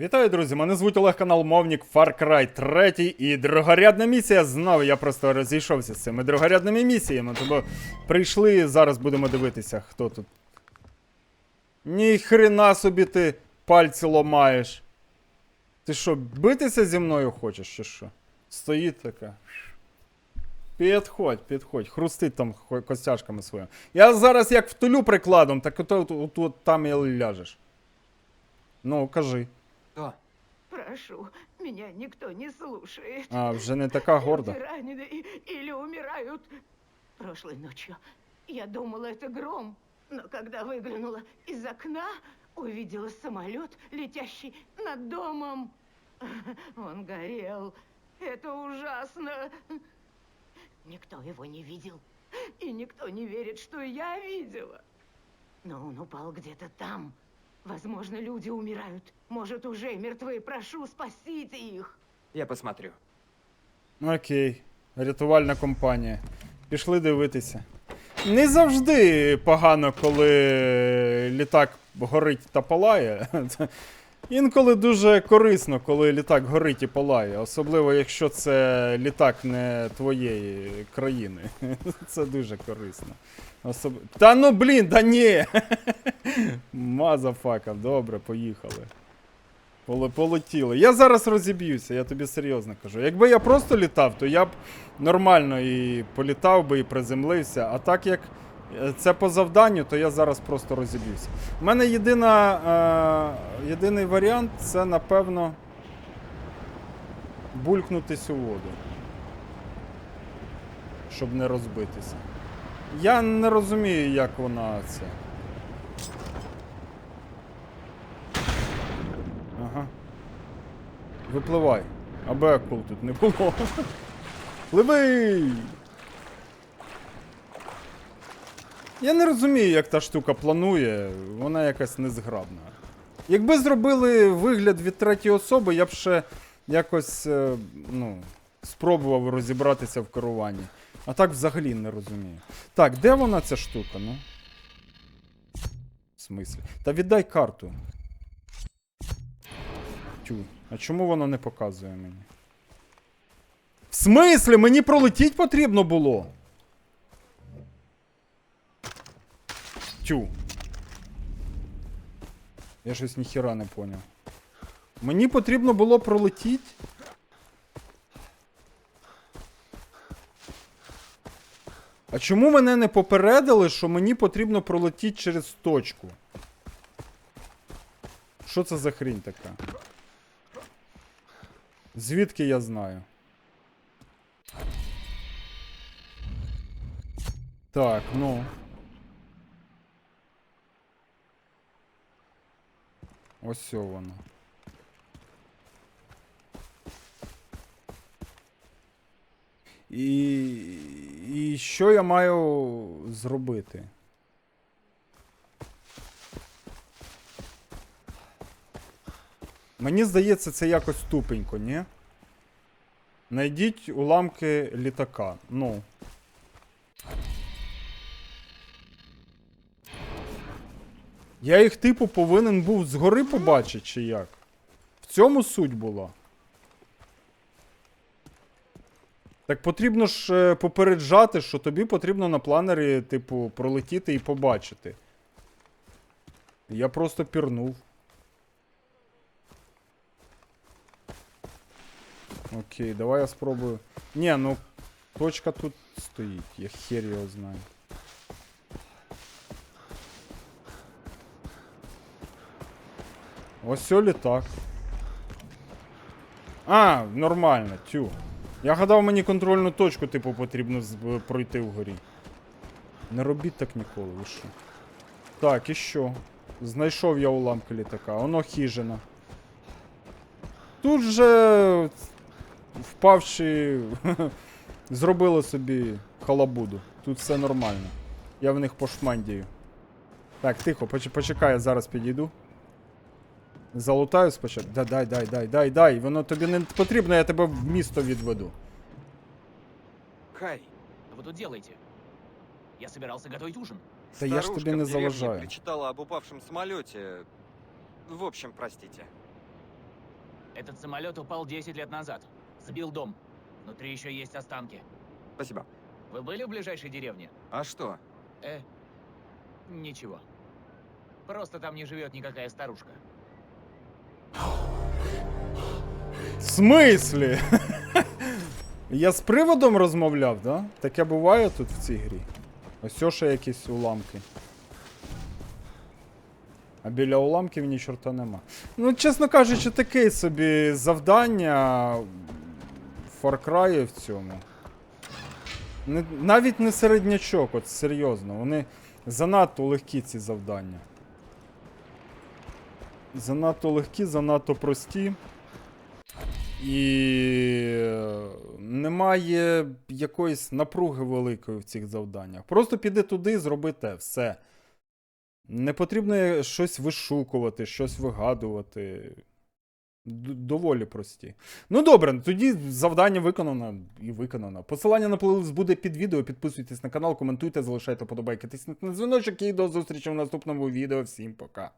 Вітаю, друзі! Мене звуть Олег канал Мовник Far Cry 3 і другорядна місія знову. Я просто розійшовся з цими другорядними місіями. Тому прийшли, зараз будемо дивитися, хто тут. Ні хрена собі ти пальці ломаєш. Ти що, битися зі мною хочеш, чи що? Стоїть така. Підходь, підходь, хрустить там костяшками своїми. Я зараз як втулю прикладом, так ото от, от, от там і ляжеш. Ну, кажи. Прошу, меня никто не слушает. А, вже не така горда. Люди ранены или умирают. Прошлой ночью я думала, это гром, но когда выглянула из окна, увидела самолет, летящий над домом. Он горел. Это ужасно. Никто его не видел. И никто не верит, что я видела. Но он упал где-то там. Возможно, люди умирают. Может, уже мертвы. Прошу, спасите их. Я посмотрю. Окей. Рятувальна компанія. Пішли дивитися. Не завжди погано, коли літак горить та палає. Інколи дуже корисно, коли літак горить і палає. Особливо, якщо це літак не твоєї країни. Це дуже корисно. Особ... Та ну блін, да ні! Мазафака, добре, поїхали. Поле- Полетіли. Я зараз розіб'юся, я тобі серйозно кажу. Якби я просто літав, то я б нормально і політав би, і приземлився. А так як це по завданню, то я зараз просто розіб'юся. У мене єдина, е, єдиний варіант це, напевно, булькнутись у воду. Щоб не розбитися. Я не розумію, як вона це. Ага. Випливай. Аби акул тут не було. Пливи! Я не розумію, як та штука планує, вона якась незграбна. Якби зробили вигляд від третьої особи, я б ще якось е, ну, спробував розібратися в керуванні. А так взагалі не розумію. Так, де вона ця штука, ну? В смислі? Та віддай карту. Тю, а чому воно не показує мені? В смислі? Мені пролетіть потрібно було. Тю. Я щось ніхіра не поняв. Мені потрібно було пролетіть. А чому мене не попередили, що мені потрібно пролетіти через точку? Що це за хрінь така? Звідки я знаю? Так, ну. Ось воно. І, і що я маю зробити? Мені здається, це якось тупенько, ні? Найдіть уламки літака. Ну. Я їх, типу, повинен був згори побачити, чи як? В цьому суть була. Так потрібно ж е, попереджати, що тобі потрібно на планері, типу, пролетіти і побачити. Я просто пірнув. Окей, давай я спробую. Ні, ну точка тут стоїть, я хер його знаю. Ось літак. А, нормально, тю. Я гадав, мені контрольну точку, типу, потрібно е, пройти вгорі. Не робіть так ніколи, ви що. Так, і що? Знайшов я уламки літака, воно хижина. Тут же впавши, зробили собі халабуду. Тут все нормально. Я в них пошмандію. Так, тихо, поч- почекай, я зараз підійду. Залутаю спочатку. Да, дай, дай, дай, дай, дай. Воно тобі не потрібно, я тебе в місто відведу. Кай, Что вы тут делаете? Я собирался готовить ужин. Да я ж Старушка тебе не в деревне заважаю. причитала об упавшем самолете. В общем, простите. Этот самолет упал 10 лет назад. Сбил дом. Внутри еще есть останки. Спасибо. Вы были в ближайшей деревне? А что? Э, ничего. Просто там не живет никакая старушка. В смислі? Я з приводом розмовляв, да? Таке буває тут в цій грі. Ось ще якісь уламки. А біля уламків ні чорта нема. Ну, чесно кажучи, таке собі завдання Far Cry в цьому. Не, навіть не середнячок, от серйозно. Вони занадто легкі ці завдання. Занадто легкі, занадто прості. І е, немає якоїсь напруги великої в цих завданнях. Просто піди туди, зроби те, все. Не потрібно щось вишукувати, щось вигадувати. Доволі прості. Ну добре, тоді завдання виконано і виконано. Посилання на плейлист буде під відео. Підписуйтесь на канал, коментуйте, залишайте подобайки, тисніть на дзвіночок і до зустрічі в наступному відео. Всім пока.